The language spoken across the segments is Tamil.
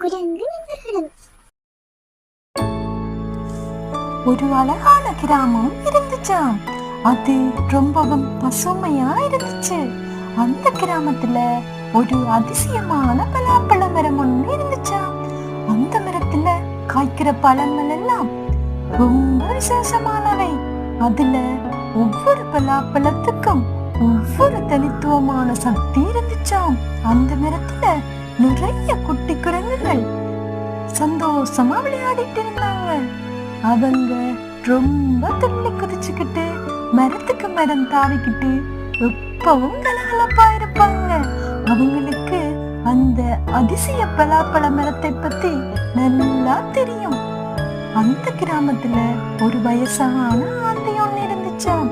குரங்கு நண்பர்களும் ஒரு அழகான கிராமம் இருந்துச்சாம் அது ரொம்பவும் பசுமையா இருந்துச்சு. அந்த கிராமத்துல ஒரு அதிசயமான பலாப்பழ மரம் ஒண்ணு இருந்துச்சாம் அந்த மரத்துல காய்க்கிற பழங்கள் எல்லாம் ரொம்ப விசேஷமானவை. அதுல ஒவ்வொரு பலாப்பழத்துக்கும் ஒவ்வொரு தனித்துவமான சக்தி இருந்துச்சாம். அந்த மரத்துல நிறைய குட்டி குரங்குகள். சந்தோஷமா விளையாடிட்டு இருந்தாங்க அவங்க ரொம்ப துள்ளி குதிச்சுக்கிட்டு மரத்துக்கு மரம் தாவிக்கிட்டு எப்பவும் கலகலப்பா இருப்பாங்க. அவங்களுக்கு அந்த அதிசய பலாப்பழ மரத்தை பத்தி நல்லா தெரியும். அந்த கிராமத்துல ஒரு வயசான ஆந்தை ஒண்ணு இருந்துச்சாம்.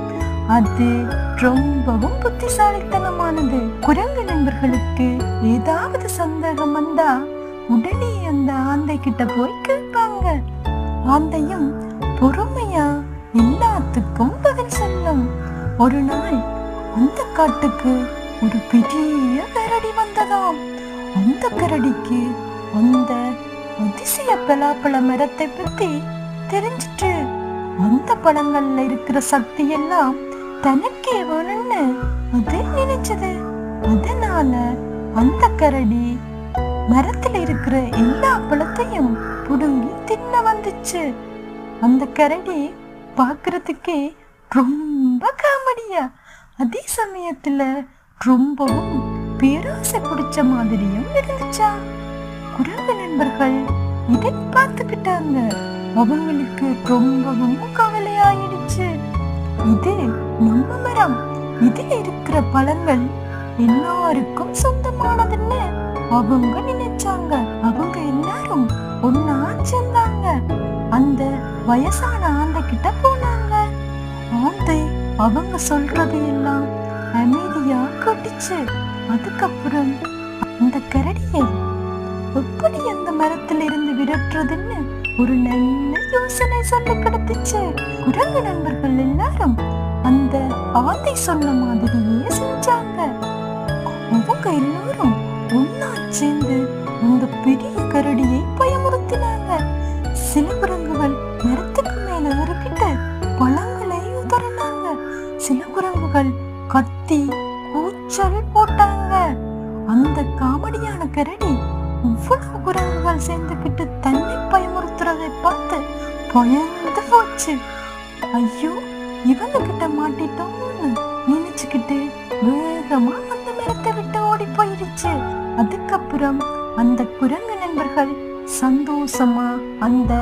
அது ரொம்பவும் புத்திசாலித்தனமானது. குரங்கு நண்பர்களுக்கு ஏதாவது சந்தேகம் வந்தா உடனே அந்த ஆந்தை கிட்ட போய் கேட்பாங்க. ஆந்தையும் பொறுமையா? எல்லாத்துக்கும் பதில் சொல்லும். ஒரு நாள் அந்த காட்டுக்கு ஒரு பெரிய கரடி வந்ததாம். அந்த கரடிக்கு அந்த அதிசய பலாப்பழ மரத்தை பத்தி தெரிஞ்சிட்டு அந்த பழங்கள்ல இருக்கிற சக்தி எல்லாம் தனக்கே வரும்னு அது நினைச்சது. அதனால அந்த கரடி. மரத்துல இருக்கிற எல்லா பழத்தையும் புடுங்கி தின்ன வந்துச்சு. அந்த கரடி பாக்குறதுக்கே ரொம்ப காமெடியா. அதே சமயத்துல ரொம்பவும் பேராசை பிடிச்ச மாதிரியும் இருந்துச்சா. குரங்கு நண்பர்கள் இதை பார்த்துக்கிட்டாங்க. அவங்களுக்கு ரொம்பவும் கவலையாயிடுச்சு. இது நம்ம மரம் இதில் இருக்கிற பழங்கள் எல்லாருக்கும் சொந்தமானதுன்னு அவங்க நினைச்சாங்க. அவங்க எல்லாரும் ஒன்னா சேர்ந்தாங்க. அந்த வயசான ஆந்தை கிட்ட போனாங்க. ஆந்தை அவங்க சொல்றது எல்லாம் அமைதியா கட்டிச்சு. அதுக்கப்புறம் அந்த கரடியை எப்படி அந்த மரத்தில் இருந்து விரட்டுறதுன்னு ஒரு நல்ல யோசனை சொல்லி கிடைத்துச்சு. குரங்கு நண்பர்கள் எல்லாரும் அந்த பாதை சொன்ன மாதிரியே செஞ்சாங்க. அவங்க எல்லாரும் ஒன்னா சேர்ந்து அந்த பெரிய கரடியை பயமுறுத்தினாங்க. சில குரங்குகள் மரத்துக்கு மேல ஏறிக்கிட்டு பழங்களை உதறினாங்க. சில குரங்குகள் கத்தி கூச்சல் போட்டாங்க. அந்த காமெடியான கரடி இவ்வளவு குரங்குகள் சேர்ந்துக்கிட்டு தன்னை பயமுறுத்துறதை பார்த்து பயந்து போச்சு. ஐயோ இவங்க கிட்ட மாட்டிட்டோம்னு நினைச்சுக்கிட்டு வேகமா அந்த மரத்தை விட்டு ஓடி போயிடுச்சு அதுக்கப்புறம் அந்த குரங்கு நண்பர்கள் சந்தோஷமா அந்த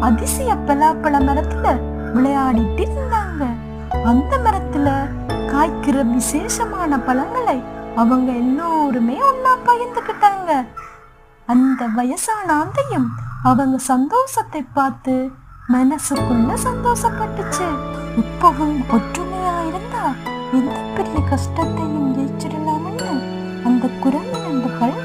அதிசய பலாப்பழ மரத்துல விளையாடிட்டு இருந்தாங்க. அந்த மரத்துல காய்க்கிற விசேஷமான பழங்களை அவங்க எல்லோருமே ஒன்னா பகிர்ந்துக்கிட்டாங்க அந்த வயசான ஆந்தையும் அவங்க சந்தோஷத்தை பார்த்து மனசுக்குள்ள சந்தோஷப்பட்டுச்சு. இப்பவும் ஒற்றுமையா இருந்தா எந்த பெரிய கஷ்டத்தையும் ஜெயிச்சிடலாம்னு அந்த குரங்கு நண்பர்கள்